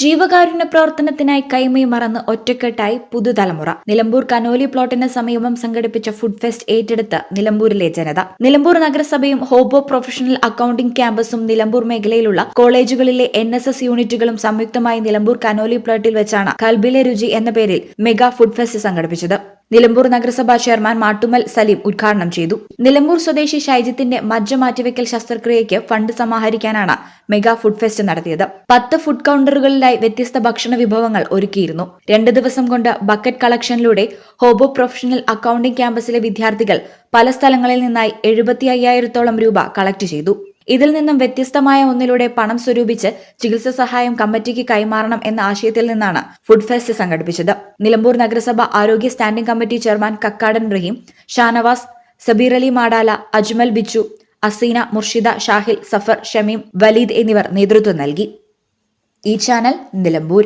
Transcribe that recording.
ജീവകാരുണ്യ പ്രവർത്തനത്തിനായി കൈമൈ മറന്ന് ഒറ്റക്കെട്ടായി പുതുതലമുറ. നിലമ്പൂർ കനോലി പ്ലോട്ടിന് സമീപം സംഘടിപ്പിച്ച ഫുഡ് ഫെസ്റ്റ് ഏറ്റെടുത്ത് നിലമ്പൂരിലെ ജനത. നിലമ്പൂർ നഗരസഭയും ഹോബോ പ്രൊഫഷണൽ അക്കൌണ്ടിംഗ് ക്യാമ്പസും നിലമ്പൂർ മേഖലയിലുള്ള കോളേജുകളിലെ എൻ യൂണിറ്റുകളും സംയുക്തമായി നിലമ്പൂർ കനോലി പ്ലോട്ടിൽ വെച്ചാണ് കൽബിലെ രുചി എന്ന പേരിൽ മെഗാ ഫുഡ് ഫെസ്റ്റ് സംഘടിപ്പിച്ചത്. നിലമ്പൂർ നഗരസഭാ ചെയർമാൻ മാട്ടുമൽ സലീം ഉദ്ഘാടനം ചെയ്തു. നിലമ്പൂർ സ്വദേശി ഷൈജിത്തിന്റെ മജ്ജ മാറ്റിവെക്കൽ ശസ്ത്രക്രിയയ്ക്ക് ഫണ്ട് സമാഹരിക്കാനാണ് മെഗാ ഫുഡ് ഫെസ്റ്റ് നടത്തിയത്. പത്ത് ഫുഡ് കൗണ്ടറുകളിലായി വ്യത്യസ്ത ഭക്ഷണ വിഭവങ്ങൾ ഒരുക്കിയിരുന്നു. രണ്ട് ദിവസം കൊണ്ട് ബക്കറ്റ് കളക്ഷനിലൂടെ ഹോബോ പ്രൊഫഷണൽ അക്കൌണ്ടിംഗ് ക്യാമ്പസിലെ വിദ്യാർത്ഥികൾ പല സ്ഥലങ്ങളിൽ നിന്നായി എഴുപത്തി അയ്യായിരത്തോളം രൂപ കളക്ട് ചെയ്തു. ഇതിൽ നിന്നും വ്യത്യസ്തമായ ഒന്നിലൂടെ പണം സ്വരൂപിച്ച് ചികിത്സ സഹായം കമ്മിറ്റിക്ക് കൈമാറണം എന്ന ആശയത്തിൽ നിന്നാണ് ഫുഡ് ഫെസ്റ്റ് സംഘടിപ്പിച്ചത്. നിലമ്പൂർ നഗരസഭ ആരോഗ്യ standing committee chairman Kakkadan Rahim Shanavas Sabeer Ali Madala Ajmal Bichu Aseena Murshida Shahil Safar Shameem Waleed എന്നിവർ നേതൃത്വം നൽകി. ഈ ചാനൽ നിലമ്പൂർ.